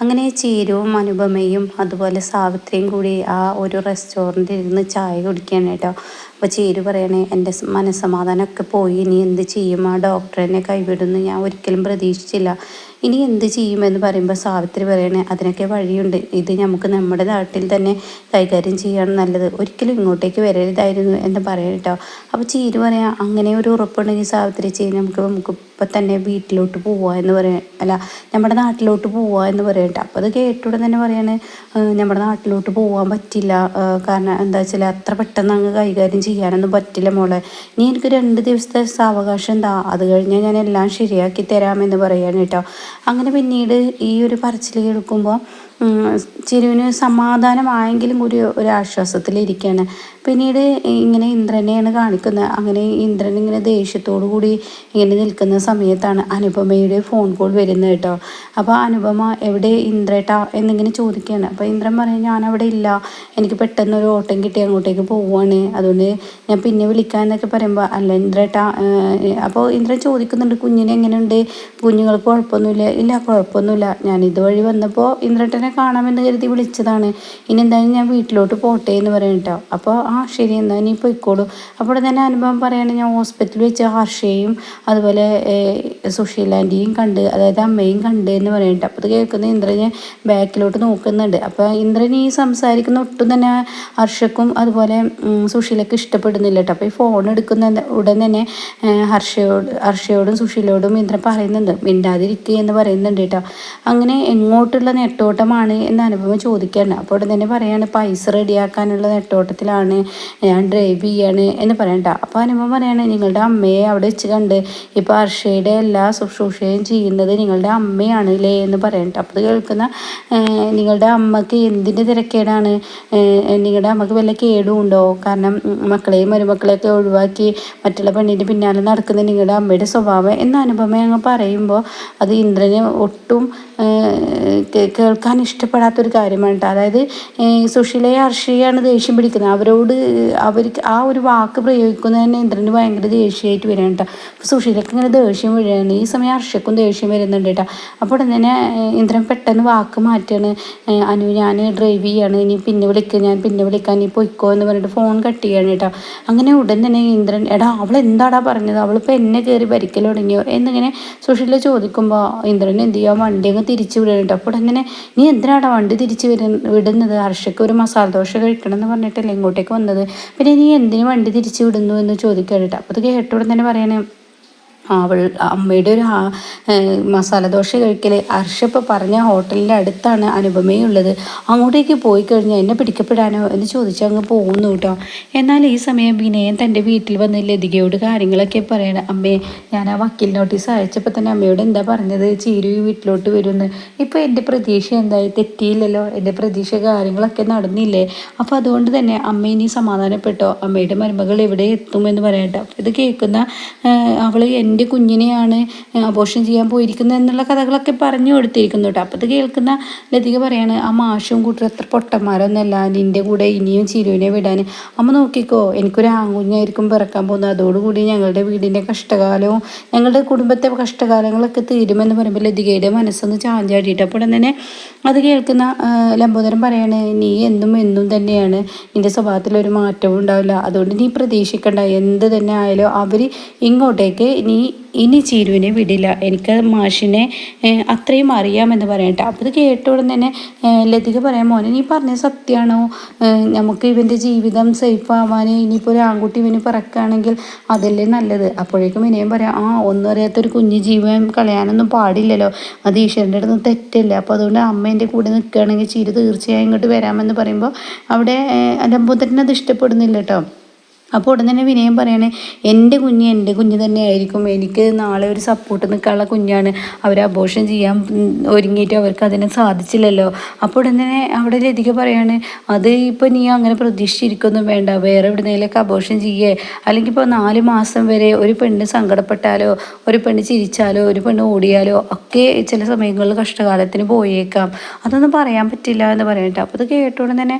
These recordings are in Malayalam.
അങ്ങനെ ചീരവും അനുപമയും അതുപോലെ സാവിത്രിയും കൂടി ആ ഒരു റെസ്റ്റോറന്റിൽ ഇരുന്ന് ചായ കുടിക്കുകയാണ് കേട്ടോ. അപ്പോൾ ചീരു പറയണേ എന്റെ മനസ്സമാധാനമൊക്കെ പോയി. ഇനി എന്ത് ചെയ്യും? ആ ഡോക്ടറിനെ കൈവിടുന്നു ഞാൻ ഒരിക്കലും പ്രതീക്ഷിച്ചില്ല. ഇനി എന്ത് ചെയ്യുമെന്ന് പറയുമ്പോൾ സാവിത്രി പറയണേ അതിനൊക്കെ വഴിയുണ്ട്. ഇത് നമുക്ക് നമ്മുടെ നാട്ടിൽ തന്നെ കൈകാര്യം ചെയ്യാണ് നല്ലത്. ഒരിക്കലും ഇങ്ങോട്ടേക്ക് വരരുതായിരുന്നു എന്ന് പറയാം കേട്ടോ. അപ്പോൾ ചീരു പറയാം അങ്ങനെ ഒരു ഉറപ്പുണ്ടെങ്കിൽ സാവിത്രി ചെയ്യും നമുക്ക് നമുക്ക് ഇപ്പം തന്നെ വീട്ടിലോട്ട് പോവുക എന്ന് പറയാം അല്ല നമ്മുടെ നാട്ടിലോട്ട് പോവുക എന്ന് പറയട്ടെ അപ്പോൾ അത് കേട്ടുടൻ തന്നെ പറയാണ് നമ്മുടെ നാട്ടിലോട്ട് പോകാൻ പറ്റില്ല. കാരണം എന്താ വെച്ചാൽ അത്ര പെട്ടെന്ന് അങ്ങ് കൈകാര്യം ചെയ്യാനൊന്നും പറ്റില്ല മോളെ. നീ എനിക്ക് രണ്ട് ദിവസത്തെ സാവകാശം എന്താ അത് കഴിഞ്ഞാൽ ഞാൻ എല്ലാം ശരിയാക്കി തരാമെന്ന് പറയാണ് കേട്ടോ. അങ്ങനെ പിന്നീട് ഈ ഒരു പറച്ചിൽ കേൾക്കുമ്പോൾ ചിരുവിന് സമാധാനമായെങ്കിലും ഒരു ഒരു ആശ്വാസത്തിലിരിക്കുകയാണ് പിന്നീട് ഇങ്ങനെ ഇന്ദ്രനെയാണ് കാണിക്കുന്നത്. അങ്ങനെ ഇന്ദ്രൻ ഇങ്ങനെ ദേഷ്യത്തോടു കൂടി ഇങ്ങനെ നിൽക്കുന്ന സമയത്താണ് അനുപമയുടെ ഫോൺ കോൾ വരുന്നത് കേട്ടോ. അപ്പോൾ അനുപമ എവിടെ ഇന്ദ്രേട്ടാ? എന്നിങ്ങനെ ചോദിക്കുകയാണ്. അപ്പോൾ ഇന്ദ്രൻ പറയും ഞാൻ അവിടെ ഇല്ല. എനിക്ക് പെട്ടെന്ന് ഒരു ഓട്ടം കിട്ടി അങ്ങോട്ടേക്ക് പോവുകയാണ് അതുകൊണ്ട് ഞാൻ പിന്നെ വിളിക്കാം എന്നൊക്കെ പറയുമ്പോൾ അല്ല ഇന്ദ്രേട്ടാ അപ്പോൾ ഇന്ദ്രൻ ചോദിക്കുന്നുണ്ട് കുഞ്ഞിനെ എങ്ങനെയുണ്ട്? കുഞ്ഞുങ്ങൾക്ക് കുഴപ്പമൊന്നുമില്ല. ഇല്ല കുഴപ്പമൊന്നുമില്ല. ഞാൻ ഇതുവഴി വന്നപ്പോൾ ഇന്ദ്രേട്ടനെ കാണാമെന്ന് കരുതി വിളിച്ചതാണ്. ഇനി എന്തായാലും ഞാൻ വീട്ടിലോട്ട് പോട്ടെ എന്ന് പറയും കേട്ടോ. അപ്പോൾ ശരി എന്നാൽ നീ പോയിക്കോളൂ. അപ്പോൾ തന്നെ അനുഭവം പറയുകയാണെങ്കിൽ ഞാൻ ഹോസ്പിറ്റലിൽ വെച്ച് ഹർഷയും അതുപോലെ സുശീലാന്റെയും കണ്ട് അതായത് അമ്മയും കണ്ട് എന്ന് പറയുന്നുണ്ട് അപ്പോൾ അത് കേൾക്കുന്ന ഇന്ദ്രനെ ബാക്കിലോട്ട് നോക്കുന്നുണ്ട്. അപ്പോൾ ഇന്ദ്രൻ ഈ സംസാരിക്കുന്ന ഒട്ടും തന്നെ ഹർഷക്കും അതുപോലെ സുശീലക്ക് ഇഷ്ടപ്പെടുന്നില്ല കേട്ടോ. അപ്പോൾ ഈ ഫോൺ എടുക്കുന്ന ഉടൻ തന്നെ ഹർഷയോട് ഹർഷയോടും സുഷീലോടും ഇന്ദ്രൻ പറയുന്നുണ്ട് മിണ്ടാതിരിക്കുക എന്ന് പറയുന്നുണ്ട് കേട്ടോ. അങ്ങനെ എങ്ങോട്ടുള്ള നെട്ടോട്ടമാണ് എന്ന് അനുഭവം ചോദിക്കാണ്. അപ്പോൾ ഉടൻ തന്നെ പറയാണ് പൈസ റെഡിയാക്കാനുള്ള നെട്ടോട്ടത്തിലാണ് ഞാൻ ഡ്രൈവ് ചെയ്യാണ് എന്ന് പറയണ്ട അപ്പോൾ അനുമ പറയാണ് നിങ്ങളുടെ അമ്മയെ അവിടെ വെച്ച് കണ്ട് ഇപ്പോൾ അർഷയുടെ എല്ലാ ശുശ്രൂഷയും ചെയ്യുന്നത് നിങ്ങളുടെ അമ്മയാണ് അല്ലേ എന്ന് പറയണ്ട അപ്പോൾ കേൾക്കുന്ന നിങ്ങളുടെ അമ്മയ്ക്ക് എന്തിന്റെ തിരക്കേടാണ്? നിങ്ങളുടെ അമ്മയ്ക്ക് വല്ല കേടും ഉണ്ടോ? കാരണം മക്കളെയും മരുമക്കളെയൊക്കെ ഒഴിവാക്കി മറ്റുള്ള പെണ്ണിന്റെ പിന്നാലെ നടക്കുന്ന നിങ്ങളുടെ അമ്മയുടെ സ്വഭാവം. എന്ന അനുപമ അങ്ങ് പറയുമ്പോൾ അത് ഇന്ദ്രന് ഒട്ടും കേൾക്കാൻ ഇഷ്ടപ്പെടാത്തൊരു കാര്യമാണ് കേട്ടോ അതായത് സുശീലയെ അർഷയാണ് ദേഷ്യം പിടിക്കുന്നത്. അവരോട് അവർക്ക് ആ ഒരു വാക്ക് പ്രയോഗിക്കുന്നത് തന്നെ ഇന്ദ്രന് ഭയങ്കര ദേഷ്യമായിട്ട് വരികയാണ് കേട്ടോ. സുശീലക്ക് ഇങ്ങനെ ദേഷ്യം വരികയാണ്. ഈ സമയം ഹർഷക്കും ദേഷ്യം വരുന്നുണ്ട് കേട്ടോ. അപ്പോൾ തന്നെ ഇന്ദ്രൻ പെട്ടെന്ന് വാക്ക് മാറ്റുകയാണ്. അനു ഞാൻ ഡ്രൈവ് ചെയ്യാണ്. ഇനി പിന്നെ വിളിക്കുക ഞാൻ പിന്നെ വിളിക്കാൻ നീ പൊയ്ക്കോ എന്ന് പറഞ്ഞിട്ട് ഫോൺ കട്ട് ചെയ്യാണ് കേട്ടോ. അങ്ങനെ ഉടൻ തന്നെ ഇന്ദ്രൻ എടാ അവൾ എന്താടാ പറഞ്ഞത്? അവളിപ്പോൾ എന്നെ കയറി ഭരിക്കൽ തുടങ്ങിയോ? എന്നിങ്ങനെ സുഷീല ചോദിക്കുമ്പോൾ ഇന്ദ്രൻ എന്ത് ചെയ്യുക വണ്ടി അങ്ങ് തിരിച്ചു വിടുക കേട്ടോ. അപ്പോൾ അങ്ങനെ നീ എന്തിനാടാ വണ്ടി തിരിച്ച് വിടുന്നത്? ഹർഷയ്ക്ക് ഒരു മസാല ദോശ കഴിക്കണം എന്ന് പറഞ്ഞിട്ടല്ലേ ഇങ്ങോട്ടേക്ക് വന്നത്? പിന്നെ നീ എന്തിനു വണ്ടി തിരിച്ചു വിടുന്നു എന്ന് ചോദിക്കുക കേട്ടോ. അപ്പോൾ അത് കേട്ടോടെ തന്നെ പറയണേ അവൾ അമ്മയുടെ ഒരു മസാല ദോശ കഴിക്കൽ അർഷപ്പ് പറഞ്ഞ ഹോട്ടലിന്റെ അടുത്താണ് അനുപമയുള്ളത് അങ്ങോട്ടേക്ക് പോയി കഴിഞ്ഞാൽ എന്നെ പിടിക്കപ്പെടാനോ എന്ന് ചോദിച്ച് അങ്ങ് പോകുന്നു കേട്ടോ. എന്നാൽ ഈ സമയം വിനയൻ തന്റെ വീട്ടിൽ വന്ന് ലതികയോട് കാര്യങ്ങളൊക്കെ പറയണം. അമ്മേ ഞാൻ ആ വക്കീൽ നോട്ടീസ് അയച്ചപ്പോൾ തന്നെ അമ്മയോട് എന്താ പറഞ്ഞത്? ചീരു വീട്ടിലോട്ട് വരുമെന്ന് ഇപ്പോൾ എന്റെ പ്രതീക്ഷ എന്തായി? തെറ്റിയില്ലല്ലോ. എന്റെ പ്രതീക്ഷ കാര്യങ്ങളൊക്കെ നടന്നില്ലേ. അപ്പോൾ അതുകൊണ്ട് തന്നെ അമ്മ ഇനി സമാധാനപ്പെട്ടോ? അമ്മയുടെ മരുമകൾ എവിടെ എത്തുമെന്ന് പറയട്ടോ. ഇത് കേൾക്കുന്ന അവൾ എന്റെ എന്റെ കുഞ്ഞിനെയാണ് അബോഷൻ ചെയ്യാൻ പോയിരിക്കുന്നത് എന്നുള്ള കഥകളൊക്കെ പറഞ്ഞു കൊടുത്തിരിക്കുന്നു കേട്ടോ. അപ്പോൾ അത് കേൾക്കുന്ന ലതിക പറയാണ് ആ മാഷും കൂട്ടർ എത്ര പൊട്ടന്മാരൊന്നല്ല നിന്റെ കൂടെ ഇനിയും ചിരുവിനെ വിടാൻ. അമ്മ നോക്കിക്കോ എനിക്കൊരു ആൺകുഞ്ഞായിരിക്കും പിറക്കാൻ പോകുന്നത്. അതോടുകൂടി ഞങ്ങളുടെ വീടിന്റെ കഷ്ടകാലവും ഞങ്ങളുടെ കുടുംബത്തെ കഷ്ടകാലങ്ങളൊക്കെ തീരുമെന്ന് പറയുമ്പോൾ ലതികയുടെ മനസ്സൊന്ന് ചാഞ്ചാടിയിട്ട് അപ്പോൾ തന്നെ അത് കേൾക്കുന്ന ലംബോദരൻ പറയാണ് നീ എന്നും എന്നും തന്നെയാണ് നിന്റെ സ്വഭാവത്തിൽ ഒരു മാറ്റവും ഉണ്ടാവില്ല. അതുകൊണ്ട് നീ പ്രതീക്ഷിക്കേണ്ട എന്ത് തന്നെ ആയാലും അവർ ഇങ്ങോട്ടേക്ക് നീ ഇനി ചീരുവിനെ വിടില്ല. എനിക്ക് മാഷിനെ അത്രയും അറിയാമെന്ന് പറയട്ടെ. അപ്പോൾ ഇത് ഉടനെ തന്നെ ലതിക പറയാൻ മോനെ നീ പറഞ്ഞ സത്യമാണോ നമുക്ക് ഇവന്റെ ജീവിതം സേഫ് ആവാൻ ഇനിയിപ്പോൾ ഒരു ആൺകുട്ടി ഇവന് പിറക്കുകയാണെങ്കിൽ അതല്ലേ നല്ലത്? അപ്പോഴേക്കും ഇനിയും പറയാം ആ ഒന്നും അറിയാത്തൊരു കുഞ്ഞു ജീവൻ കളയാനൊന്നും പാടില്ലല്ലോ. അത് ഈശ്വരന്റെ അടുത്ത് തെറ്റല്ല? അപ്പോൾ അതുകൊണ്ട് അമ്മേന്റെ കൂടെ നിൽക്കുകയാണെങ്കിൽ ചിരി തീർച്ചയായും ഇങ്ങോട്ട് വരാമെന്ന് പറയുമ്പോൾ അവിടെ അലമ്പൂത്തട്ടിന് ഇഷ്ടപ്പെടുന്നില്ല കേട്ടോ അപ്പോൾ ഉടൻ തന്നെ വിനയം പറയണേ എന്റെ കുഞ്ഞ് എന്റെ കുഞ്ഞ് തന്നെ ആയിരിക്കും എനിക്ക് നാളെ ഒരു സപ്പോർട്ട് നിൽക്കാനുള്ള കുഞ്ഞാണ്. അവർ അബോഷൻ ചെയ്യാൻ ഒരുങ്ങിയിട്ട് അവർക്ക് അതിനെ സാധിച്ചില്ലല്ലോ. അപ്പോൾ ഉടൻ തന്നെ അവിടെ ലതിക പറയാണ് അത് ഇപ്പോൾ നീ അങ്ങനെ പ്രതീക്ഷിച്ചിരിക്കൊന്നും വേണ്ട. വേറെ എവിടുന്നേലൊക്കെ അബോഷൻ ചെയ്യേ. അല്ലെങ്കിൽ ഇപ്പോൾ നാല് മാസം വരെ ഒരു പെണ്ണ് സങ്കടപ്പെട്ടാലോ ഒരു പെണ്ണ് ചിരിച്ചാലോ ഒരു പെണ്ണ് ഓടിയാലോ ഒക്കെ ചില സമയങ്ങളിൽ കഷ്ടകാലത്തിന് പോയേക്കാം. അതൊന്നും പറയാൻ പറ്റില്ല എന്ന് പറയട്ടെ അപ്പോൾ അത് കേട്ടോടെ തന്നെ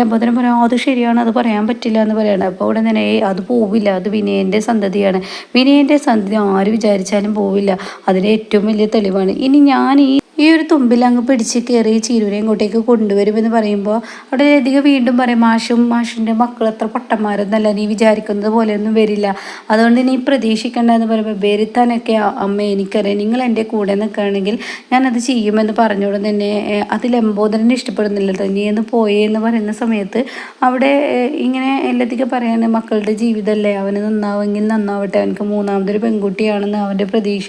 ലംബോദനം പറയാം അത് ശരിയാണ്. അത് പറയാൻ പറ്റില്ല എന്ന് പറയണം അപ്പോൾ ഉടൻ തന്നെ "ഏയ് അത് പോവില്ല അത് വിനയന്റെ സന്തതിയാണ്. വിനയന്റെ സന്തതി ആര് വിചാരിച്ചാലും പോവില്ല. അതിന് ഏറ്റവും വലിയ തെളിവാണ്. ഇനി ഞാൻ ഈ ഈ ഒരു തുമ്പിൽ അങ്ങ് പിടിച്ച് കയറി ചീരൂരെ ഇങ്ങോട്ടേക്ക് കൊണ്ടുവരുമെന്ന് പറയുമ്പോൾ അവിടെ അധികം വീണ്ടും പറയും മാഷും മാഷിന്റെ മക്കൾ എത്ര പൊട്ടന്മാരെന്നല്ല നീ വിചാരിക്കുന്നത് പോലെയൊന്നും വരില്ല. അതുകൊണ്ട് നീ പ്രതീക്ഷിക്കേണ്ട എന്ന് പറയുമ്പോൾ വരുത്താനൊക്കെ അമ്മ എനിക്കറിയാം. നിങ്ങൾ എന്റെ കൂടെ നിൽക്കുകയാണെങ്കിൽ ഞാനത് ചെയ്യുമെന്ന് പറഞ്ഞോട് തന്നെ അതിൽ എംബോധനെ ഇഷ്ടപ്പെടുന്നില്ല. നീ എന്ന് പോയേ എന്ന് പറയുന്ന സമയത്ത് അവിടെ ഇങ്ങനെ എല്ലാത്തിക്കും പറയാണ് മക്കളുടെ ജീവിതമല്ലേ അവന് നന്നാവുമെങ്കിൽ നന്നാവട്ടെ. അവനക്ക് മൂന്നാമതൊരു പെൺകുട്ടിയാണെന്ന് അവന്റെ പ്രതീക്ഷ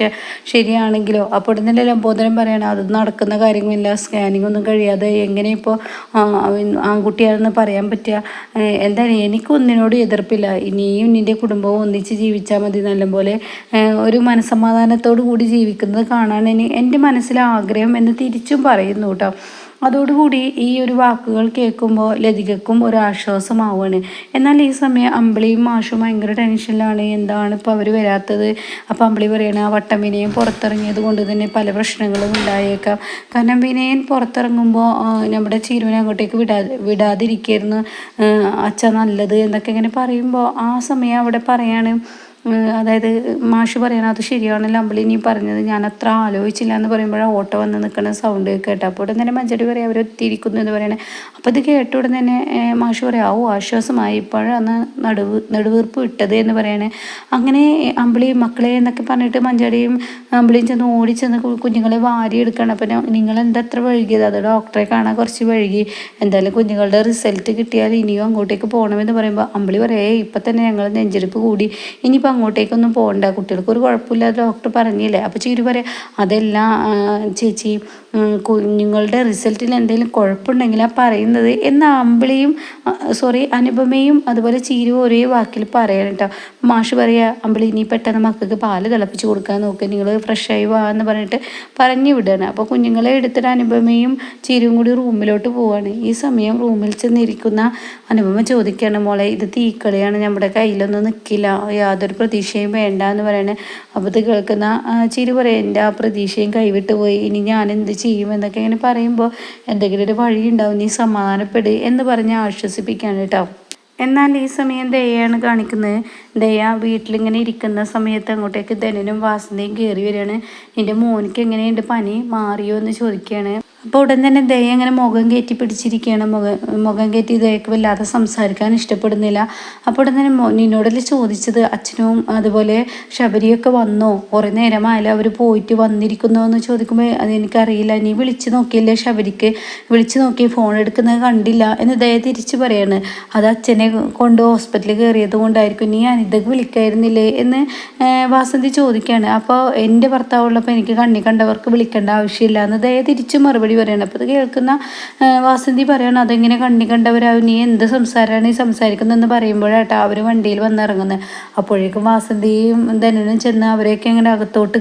ശരിയാണെങ്കിലോ? അപ്പോൾ തന്നെ ലംബോധനം പറയണം അത് നടക്കുന്ന കാര്യങ്ങളില്ല സ്കാനിങ് ഒന്നും കഴിയാതെ എങ്ങനെ ഇപ്പോൾ ആൺകുട്ടിയാണെന്ന് പറയാൻ പറ്റുക. എന്താണ് എനിക്കൊന്നിനോട് എതിർപ്പില്ല. ഇനിയും നിന്റെ കുടുംബവും ഒന്നിച്ച് ജീവിച്ചാൽ മതി. നല്ലപോലെ ഒരു മനസ്സമാധാനത്തോടു കൂടി ജീവിക്കുന്നത് കാണാൻ ഇനി എന്റെ മനസ്സിലെ ആഗ്രഹം എന്ന് തിരിച്ചും പറയുന്നു കേട്ടോ. അതോടുകൂടി ഈ ഒരു വാക്കുകൾ കേൾക്കുമ്പോൾ ലതികക്കും ഒരു ആശ്വാസമാവുകയാണ്. എന്നാൽ ഈ സമയം അമ്പിളിയും മാഷും ഭയങ്കര ടെൻഷനിലാണ്. എന്താണ് ഇപ്പോൾ അവർ വരാത്തത്? അപ്പോൾ അമ്പിളി പറയണ ആ വട്ടം പുറത്തിറങ്ങിയത് കൊണ്ട് തന്നെ പല പ്രശ്നങ്ങളും ഉണ്ടായേക്കാം. കാരണം വിനയൻ പുറത്തിറങ്ങുമ്പോൾ നമ്മുടെ ചീരുവിനെ അങ്ങോട്ടേക്ക് വിടാ വിടാതിരിക്കായിരുന്നു. അച്ഛ നല്ലത് എന്നൊക്കെ ഇങ്ങനെ പറയുമ്പോൾ ആ സമയം അവിടെ പറയാണ് അതായത് മാഷ് പറയണ അത് ശരിയാണല്ലോ അമ്പിളി നീ പറഞ്ഞത് ഞാൻ അത്ര ആലോചിച്ചില്ല എന്ന് പറയുമ്പോഴാണ് ഓട്ടോ വന്ന് നിൽക്കുന്ന സൗണ്ട് കേട്ടോ അപ്പോൾ ഉടൻ തന്നെ മഞ്ചടി പറയാം അവർ എത്തിയിരിക്കുന്നു എന്ന് പറയണേ. അപ്പോൾ ഇത് കേട്ട ഉടൻ തന്നെ മാഷ് പറയാം ഓ ആശ്വാസമായി. ഇപ്പോഴാണ് നടുവ് നെടുവീർപ്പ് ഇട്ടത് എന്ന് പറയണേ. അങ്ങനെ അമ്പിളി മക്കളെ എന്നൊക്കെ പറഞ്ഞിട്ട് മഞ്ചടിയും അമ്പിളിയും ചെന്ന് ഓടിച്ചെന്ന് ചെന്ന് കുഞ്ഞുങ്ങളെ വാരി എടുക്കണം. അപ്പം നിങ്ങൾ എന്താ അത്ര വഴുകിയത് അത് ഡോക്ടറെ കാണാൻ കുറച്ച് വഴുകി എന്തായാലും കുഞ്ഞുങ്ങളുടെ റിസൾട്ട് കിട്ടിയാൽ ഇനിയും അങ്ങോട്ടേക്ക് പോകണമെന്ന് പറയുമ്പോൾ അമ്പിളി പറയേ ഇപ്പം തന്നെ ഞങ്ങൾ നെഞ്ചെടുപ്പ് കൂടി. ഇനിയിപ്പോൾ അങ്ങോട്ടേക്കൊന്നും പോകണ്ട. കുട്ടികൾക്ക് ഒരു കുഴപ്പമില്ല ഡോക്ടർ പറഞ്ഞില്ലേ? അപ്പോൾ ചേച്ചി പറയാം അതെല്ലാം ചേച്ചി കുഞ്ഞുങ്ങളുടെ റിസൾട്ടിൽ എന്തെങ്കിലും കുഴപ്പമുണ്ടെങ്കിൽ ആ പറയുന്നത് എന്ന അമ്പിളിയും സോറി അനുപമയും അതുപോലെ ചീരുവും ഒരേ വാക്കിൽ പറയണം കേട്ടോ മാഷ് പറയുക അമ്പിളി ഇനി പെട്ടെന്ന് മക്കൾക്ക് പാൽ തിളപ്പിച്ച് കൊടുക്കാൻ നോക്കുക നിങ്ങൾ ഫ്രഷായി വാ എന്ന് പറഞ്ഞിട്ട് പറഞ്ഞു വിടുകയാണ് അപ്പോൾ കുഞ്ഞുങ്ങളെ എടുത്തിട്ട് അനുപമയും ചീരുവും കൂടി റൂമിലോട്ട് പോവാണ്. ഈ സമയം റൂമിൽ ചെന്നിരിക്കുന്ന അനുപമ ചോദിക്കുകയാണ് മോളെ ഇത് തീക്കളിയാണ്. നമ്മുടെ കയ്യിലൊന്നും നിൽക്കില്ല യാതൊരു പ്രതീക്ഷയും വേണ്ട എന്ന് പറയണേ. അപ്പോൾ ഇത് കേൾക്കുന്ന ചിരി പറയാം എന്റെ ആ പ്രതീക്ഷയും കൈവിട്ട് പോയി. ഇനി ഞാൻ എന്ത് ചെയ്യും എന്നൊക്കെ ഇങ്ങനെ പറയുമ്പോൾ എന്തെങ്കിലും ഒരു വഴി ഉണ്ടാവും നീ സമാധാനപ്പെട് എന്ന് പറഞ്ഞ് ആശ്വസിപ്പിക്കുകയാണ് കേട്ടോ. എന്നാൽ ഈ സമയം ദയാണ് കാണിക്കുന്നത്. ദയ വീട്ടിലിങ്ങനെ ഇരിക്കുന്ന സമയത്ത് അങ്ങോട്ടേക്ക് ധനനും വാസനയും കയറി വരികയാണ്. നിന്റെ മോനിക്ക് എങ്ങനെയുണ്ട് പനി? മാറിയോ? എന്ന് ചോദിക്കുകയാണ്. അപ്പോൾ ഉടൻ തന്നെ ദയ അങ്ങനെ മുഖം കയറ്റി പിടിച്ചിരിക്കുകയാണ്. മുഖം മുഖം കയറ്റി ദയക്ക് വല്ലാതെ സംസാരിക്കാൻ ഇഷ്ടപ്പെടുന്നില്ല. അപ്പോൾ ഉടൻ തന്നെ നിന്നോടല്ലേ ചോദിച്ചത്. അച്ഛനും അതുപോലെ ശബരിയൊക്കെ വന്നോ? കുറേ നേരമായാലും അവർ പോയിട്ട് വന്നിരിക്കുന്നോ എന്ന് ചോദിക്കുമ്പോൾ അതെനിക്കറിയില്ല നീ വിളിച്ചു നോക്കിയില്ലേ ശബരിക്ക്? വിളിച്ചു നോക്കി ഫോൺ എടുക്കുന്നത് കണ്ടില്ല എന്ന് ദയ തിരിച്ചു പറയാണ്. അത് അച്ഛനെ കൊണ്ട് ഹോസ്പിറ്റലിൽ കയറിയത് കൊണ്ടായിരിക്കും. നീ അനിതക്ക് വിളിക്കായിരുന്നില്ലേ എന്ന് വാസന്തി ചോദിക്കുകയാണ്. അപ്പോൾ എന്റെ ഭർത്താവുള്ളപ്പോൾ എനിക്ക് കണ്ണി കണ്ടവർക്ക് വിളിക്കേണ്ട ആവശ്യമില്ല എന്ന് ദയ തിരിച്ചു മറുപടി പറയണം. അപ്പോൾ ഇത് കേൾക്കുന്ന വാസന്തി പറയണം അതെങ്ങനെ കണ്ണി കണ്ടവരാവും? നീ എന്ത് സംസാരമാണ് ഈ സംസാരിക്കുന്നതെന്ന് പറയുമ്പോഴാട്ടോ അവർ വണ്ടിയിൽ വന്നിറങ്ങുന്നത് അപ്പോഴേക്കും വാസന്തിയും ധനനും ചെന്ന് അവരെയൊക്കെ അങ്ങനെ അകത്തോട്ട്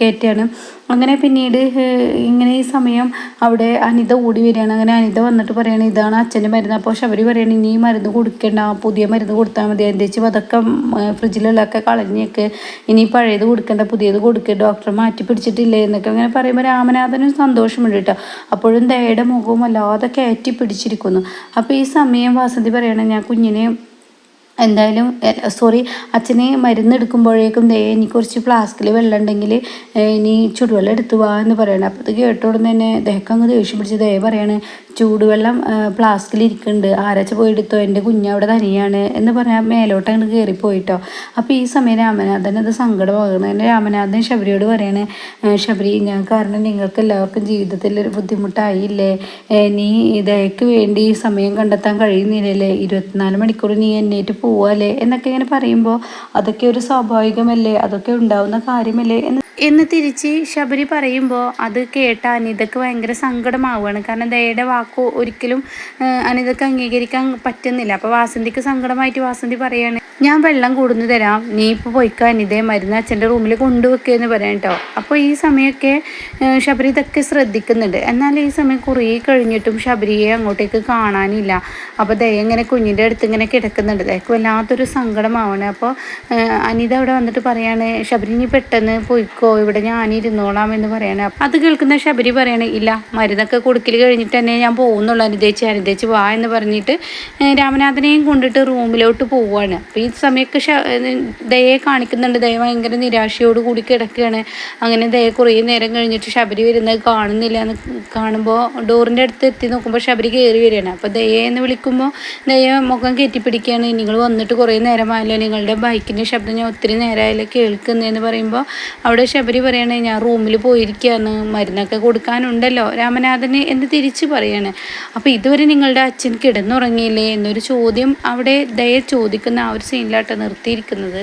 കയറ്റിയാണ് അങ്ങനെ പിന്നീട് ഇങ്ങനെ ഈ സമയം അവിടെ അനിത ഓടി വരികയാണ്. അങ്ങനെ അനിത വന്നിട്ട് പറയാണ് ഇതാണ് അച്ഛന്റെ മരുന്ന്. അപ്പോൾ ശബരി പറയുകയാണ് ഇനി ഈ മരുന്ന് കൊടുക്കേണ്ട. പുതിയ മരുന്ന് കൊടുത്താൽ മതി. എന്റെ വെച്ച് അതൊക്കെ ഫ്രിഡ്ജിലുള്ളതൊക്കെ കളഞ്ഞേക്ക്. ഇനി പഴയത് കൊടുക്കേണ്ട. പുതിയത് കൊടുക്കുക ഡോക്ടർ മാറ്റി പിടിച്ചിട്ടില്ലേ? എന്നൊക്കെ അങ്ങനെ പറയുമ്പോൾ രാമനാഥനും സന്തോഷമുണ്ട് കേട്ടോ. അപ്പോഴും ദയയുടെ മുഖവും വല്ലാതെ കയറ്റി പിടിച്ചിരിക്കുന്നു. അപ്പോൾ ഈ സമയം വാസന്തി പറയണേ ഞാൻ കുഞ്ഞിനെ എന്തായാലും സോറി അച്ഛനെ മരുന്ന് എടുക്കുമ്പോഴേക്കും ദേ എനിക്ക് കുറച്ച് ഫ്ലാസ്കിൽ വെള്ളം ഉണ്ടെങ്കിൽ ഇനി ചൂടുവെള്ളം എടുത്തു വാ എന്ന് പറയണം. അപ്പോൾ ഇത് കേട്ടോടുന്ന് തന്നെ ദേഹം അങ്ങ് ദേഷ്യം പിടിച്ച് ദേ പറയാണ് ചൂടുവെള്ളം ഫ്ലാസ്കിൽ ഇരിക്കുന്നുണ്ട് ആരാച്ച പോയി എടുത്തോ? എന്റെ കുഞ്ഞവിടെ തനിയാണ്. എന്ന് പറയാൻ മേലോട്ട് അങ്ങോട്ട് കയറിപ്പോയിട്ടോ അപ്പോൾ ഈ സമയം രാമനാഥൻ അത് സങ്കടമാകുന്നത് തന്നെ രാമനാഥൻ ശബരിയോട് പറയാണ് "ഏ, ശബരി ഞാൻ കാരണം നിങ്ങൾക്ക് എല്ലാവർക്കും ജീവിതത്തിൽ ഒരു ബുദ്ധിമുട്ടായില്ലേ? നീ ദയക്ക് വേണ്ടി സമയം കണ്ടെത്താൻ കഴിയുന്നില്ലല്ലേ? ഇരുപത്തിനാല് മണിക്കൂർ നീ എന്നേറ്റ് പോവാല്ലേ? എന്നൊക്കെ ഇങ്ങനെ പറയുമ്പോൾ അതൊക്കെ ഒരു സ്വാഭാവികമല്ലേ? അതൊക്കെ ഉണ്ടാവുന്ന കാര്യമല്ലേ? എന്ന് എന്ന് തിരിച്ച് ശബരി പറയുമ്പോൾ അത് കേട്ട അനിതക്ക് ഭയങ്കര സങ്കടമാവുകയാണ്. കാരണം ദയയുടെ വാക്ക് ഒരിക്കലും അനിതക്ക് അംഗീകരിക്കാൻ പറ്റുന്നില്ല. അപ്പോൾ വാസന്തിക്ക് സങ്കടമായിട്ട് വാസന്തി പറയാണ് ഞാൻ വെള്ളം കൂടുന്നു തരാം. നീ ഇപ്പോൾ പോയിക്കാൻ ഇതേ മരുന്ന് അച്ഛന്റെ റൂമിൽ കൊണ്ടുവെക്കുകയെന്ന് പറയാം കേട്ടോ അപ്പോൾ ഈ സമയമൊക്കെ ശബരി ഇതൊക്കെ ശ്രദ്ധിക്കുന്നുണ്ട്. എന്നാൽ ഈ സമയം കുറേ കഴിഞ്ഞിട്ടും ശബരിയെ അങ്ങോട്ടേക്ക് കാണാനില്ല. അപ്പോൾ ദയ ഇങ്ങനെ കുഞ്ഞിന്റെ അടുത്ത് ഇങ്ങനെ കിടക്കുന്നുണ്ട്. ദയക്ക് വല്ലാത്തൊരു സങ്കടമാവണം. അപ്പോൾ അനിത അവിടെ വന്നിട്ട് പറയാണ് ശബരി നീ പെട്ടെന്ന് പോയിക്കോ. ഇവിടെ ഞാനിരുന്നോളാം എന്ന് പറയണേ. അത് കേൾക്കുന്ന ശബരി പറയണേ ഇല്ല മരുന്നൊക്കെ കൊടുക്കൽ കഴിഞ്ഞിട്ട് തന്നെ ഞാൻ പോകുന്നുള്ളൂ. അനുദേച്ചി അനുദേച്ചി വാ എന്ന് പറഞ്ഞിട്ട് രാമനാഥനെയും കൊണ്ടിട്ട് റൂമിലോട്ട് പോവുകയാണ് അപ്പോൾ ഈ സമയമൊക്കെ ദയെ കാണിക്കുന്നുണ്ട്. ദയ ഭയങ്കര നിരാശയോട് കൂടി കിടക്കുകയാണ്. അങ്ങനെ ദയ കുറേ നേരം കഴിഞ്ഞിട്ട് ശബരി വരുന്നത് കാണുന്നില്ല എന്ന് കാണുമ്പോൾ ഡോറിന്റെ അടുത്ത് എത്തി നോക്കുമ്പോൾ ശബരി കയറി വരികയാണ്. അപ്പോൾ ദയ എന്ന് വിളിക്കുമ്പോൾ ദയ മുഖം കയറ്റിപ്പിടിക്കുകയാണ് നിങ്ങൾ വന്നിട്ട് കുറേ നേരമായല്ലോ നിങ്ങളുടെ ബൈക്കിന്റെ ശബ്ദം ഞാൻ ഒത്തിരി നേരമായല്ലോ കേൾക്കുന്നതെന്ന് പറയുമ്പോൾ അവിടെ ശബരി പറയുകയാണ് ഞാൻ റൂമിൽ പോയിരിക്കുകയാണ്. മരുന്നൊക്കെ കൊടുക്കാനുണ്ടല്ലോ. രാമനാഥന് എന്ന് തിരിച്ച് പറയാണ്. അപ്പോൾ ഇതുവരെ നിങ്ങളുടെ അച്ഛൻ കിടന്നുറങ്ങിയില്ലേ? എന്നൊരു ചോദ്യം അവിടെ ദയ ചോദിക്കുന്ന ആ ഒരു സീനിലാട്ടോ നിർത്തിയിരിക്കുന്നത്.